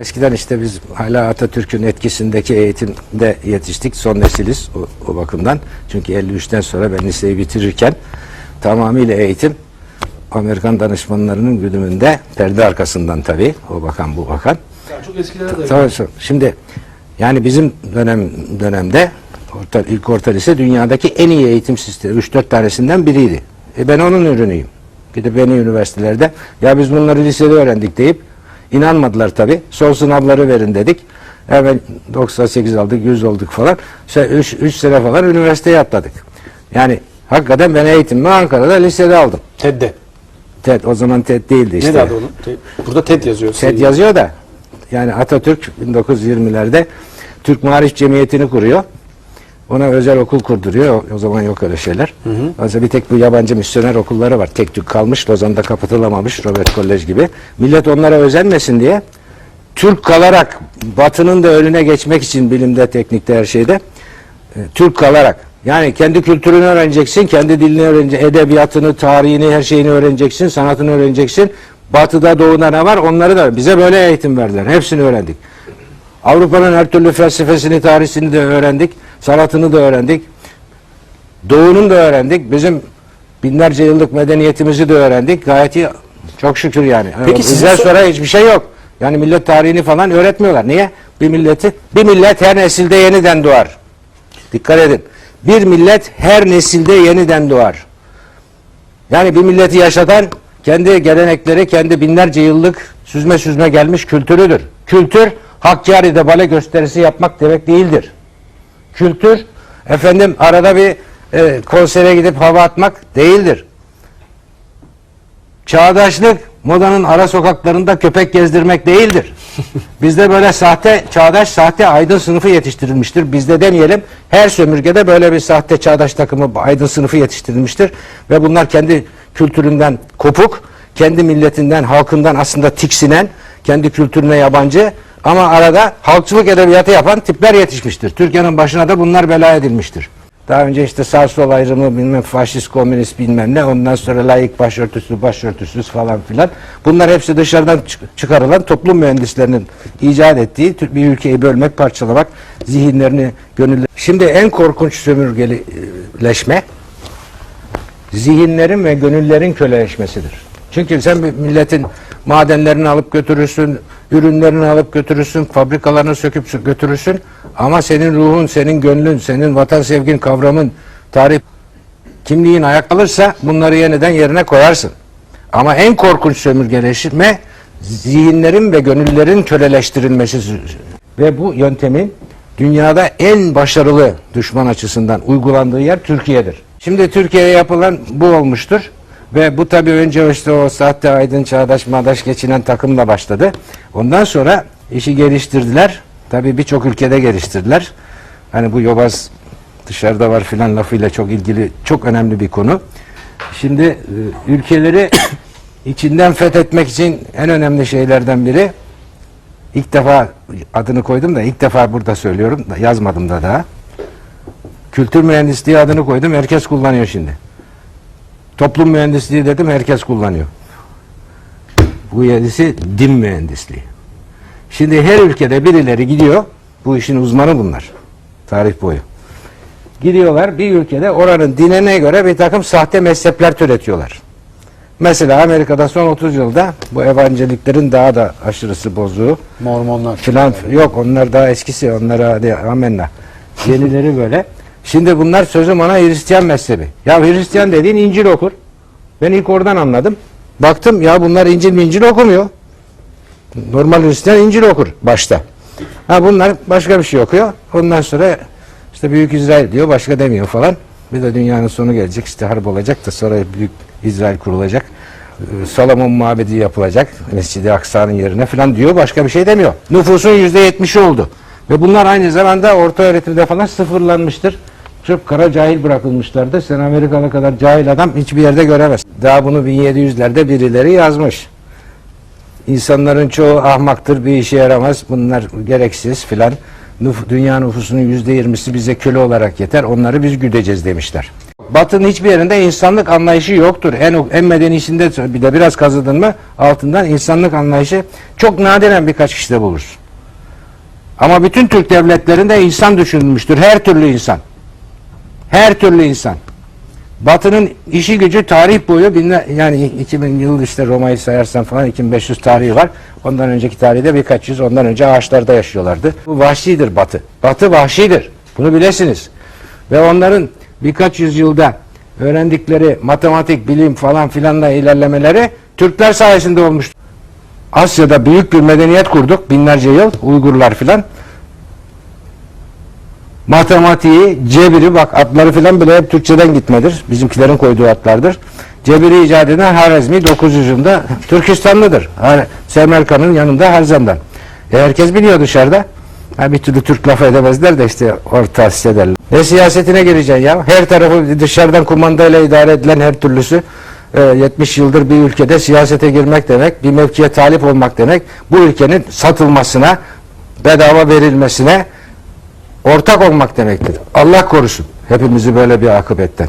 Eskiden işte biz hala Atatürk'ün etkisindeki eğitimde yetiştik. Son nesiliz o, o bakımdan. Çünkü 53'ten sonra ben liseyi bitirirken tamamıyla eğitim Amerikan danışmanlarının güdümünde perde arkasından tabii. O bakan bu bakan. Yani çok eskilere de. Tabii, tabii. Şimdi yani bizim dönem dönemde orta, ilk orta lise dünyadaki en iyi eğitim sistemi 3-4 tanesinden biriydi. E ben onun ürünüyüm. Gidip beni üniversitelerde ya biz bunları lisede öğrendik deyip inanmadılar tabi. Son sınavları verin dedik. Hemen 98 aldık, 100 olduk falan. 3 sene falan üniversiteye atladık. Yani hakikaten ben eğitimimi Ankara'da lisede aldım. TED'de. TED o zaman TED değildi işte. Ne adı onun? Burada TED yazıyor. TED yazıyor da yani Atatürk 1920'lerde Türk Marif Cemiyeti'ni kuruyor. Ona özel okul kurduruyor. O, o zaman yok öyle şeyler. Hı bir tek bu yabancı misyoner okulları var. Tek tük kalmış. Lozan'da kapatılamamış. Robert College gibi. Millet onlara özenmesin diye Türk kalarak Batı'nın da önüne geçmek için bilimde, teknikte, her şeyde e, Türk kalarak yani kendi kültürünü öğreneceksin, kendi dilini öğreneceksin, edebiyatını, tarihini, her şeyini öğreneceksin, sanatını öğreneceksin. Batı'da, Doğu'da ne var onları da bize böyle eğitim verdiler. Hepsini öğrendik. Avrupa'nın her türlü felsefesini, tarihini de öğrendik. Sanatını da öğrendik. Doğu'nun da öğrendik. Bizim binlerce yıllık medeniyetimizi de öğrendik. Gayet iyi. Çok şükür yani. Peki Bizden so- sonra hiçbir şey yok. Yani millet tarihini falan öğretmiyorlar. Niye? Bir milleti, bir millet her nesilde yeniden doğar. Dikkat edin. Bir millet her nesilde yeniden doğar. Yani bir milleti yaşatan kendi gelenekleri, kendi binlerce yıllık süzme süzme gelmiş kültürüdür. Kültür Hakkari'de bale gösterisi yapmak demek değildir. Kültür efendim arada bir e, konsere gidip hava atmak değildir. Çağdaşlık modanın ara sokaklarında köpek gezdirmek değildir. Bizde böyle sahte çağdaş sahte aydın sınıfı yetiştirilmiştir. Bizde demeyelim her sömürgede böyle bir sahte çağdaş takımı aydın sınıfı yetiştirilmiştir ve bunlar kendi kültüründen kopuk, kendi milletinden, halkından aslında tiksinen, kendi kültürüne yabancı ama arada halkçılık edebiyatı yapan tipler yetişmiştir. Türkiye'nin başına da bunlar bela edilmiştir. Daha önce işte sağ sol ayrımı bilmem faşist komünist bilmem ne ondan sonra layık başörtüsü başörtüsüz falan filan. Bunlar hepsi dışarıdan çık- çıkarılan toplum mühendislerinin icat ettiği bir ülkeyi bölmek parçalamak zihinlerini gönüller. Şimdi en korkunç sömürgeleşme zihinlerin ve gönüllerin köleleşmesidir. Çünkü sen milletin madenlerini alıp götürürsün, ürünlerini alıp götürürsün, fabrikalarını söküp sö- götürürsün ama senin ruhun, senin gönlün, senin vatan sevgin, kavramın, tarih, kimliğin ayak alırsa bunları yeniden yerine koyarsın. Ama en korkunç sömürgeleşme zihinlerin ve gönüllerin köleleştirilmesi ve bu yöntemin dünyada en başarılı düşman açısından uygulandığı yer Türkiye'dir. Şimdi Türkiye'ye yapılan bu olmuştur. Ve bu tabii önce işte o sahte aydın çağdaş madaş geçinen takımla başladı. Ondan sonra işi geliştirdiler. Tabii birçok ülkede geliştirdiler. Hani bu yobaz dışarıda var filan lafıyla çok ilgili çok önemli bir konu. Şimdi e, ülkeleri içinden fethetmek için en önemli şeylerden biri ilk defa adını koydum da ilk defa burada söylüyorum yazmadım da daha. Kültür mühendisliği adını koydum. Herkes kullanıyor şimdi. Toplum mühendisliği dedim. Herkes kullanıyor. Bu yenisi din mühendisliği. Şimdi her ülkede birileri gidiyor. Bu işin uzmanı bunlar. Tarih boyu. Gidiyorlar bir ülkede oranın dinine göre bir takım sahte mezhepler türetiyorlar. Mesela Amerika'da son 30 yılda bu evangeliklerin daha da aşırısı bozuğu Mormonlar. filan yok onlar daha eskisi onlara hadi amenna. Yenileri böyle. Şimdi bunlar sözüm ona Hristiyan mezhebi. Ya Hristiyan dediğin İncil okur. Ben ilk oradan anladım. Baktım ya bunlar İncil mi İncil okumuyor. Normal Hristiyan İncil okur başta. Ha bunlar başka bir şey okuyor. Ondan sonra işte Büyük İsrail diyor başka demiyor falan. Bir de dünyanın sonu gelecek işte harp olacak da sonra Büyük İsrail kurulacak. Ee, Salomon mabedi yapılacak Mescid-i Aksa'nın yerine falan diyor başka bir şey demiyor. Nüfusun yüzde yetmişi oldu. Ve bunlar aynı zamanda orta öğretimde falan sıfırlanmıştır. Çok kara cahil bırakılmışlardı. Sen Amerikalı kadar cahil adam hiçbir yerde göremez. Daha bunu 1700'lerde birileri yazmış. İnsanların çoğu ahmaktır, bir işe yaramaz, bunlar gereksiz filan. nüf- dünya nüfusunun yüzde yirmisi bize köle olarak yeter. Onları biz güdeceğiz demişler. Batı'nın hiçbir yerinde insanlık anlayışı yoktur. En en medenisinde bir de biraz kazıdın mı altından insanlık anlayışı çok nadiren birkaç kişide bulursun. Ama bütün Türk devletlerinde insan düşünülmüştür. Her türlü insan. Her türlü insan. Batı'nın işi gücü tarih boyu binler, yani 2000 yıl işte Roma'yı sayarsan falan 2500 tarihi var. Ondan önceki tarihte birkaç yüz ondan önce ağaçlarda yaşıyorlardı. Bu vahşidir Batı. Batı vahşidir. Bunu bilesiniz. Ve onların birkaç yüzyılda öğrendikleri matematik, bilim falan filanla ilerlemeleri Türkler sayesinde olmuştur. Asya'da büyük bir medeniyet kurduk binlerce yıl Uygurlar filan. Matematiği, cebiri bak adları filan bile hep Türkçeden gitmedir. Bizimkilerin koyduğu adlardır. Cebiri icat eden Harazmi 900 yılında Türkistanlıdır. Har- Semerkant'ın yanında Harzem'den. E herkes biliyor dışarıda. Ha bir türlü Türk laf edemezler de işte Orta Asya. Ne siyasetine gireceksin ya? Her tarafı dışarıdan kumandayla idare edilen her türlüsü e, 70 yıldır bir ülkede siyasete girmek demek, bir mevkiye talip olmak demek, bu ülkenin satılmasına, bedava verilmesine ortak olmak demektir. Allah korusun hepimizi böyle bir akıbetten.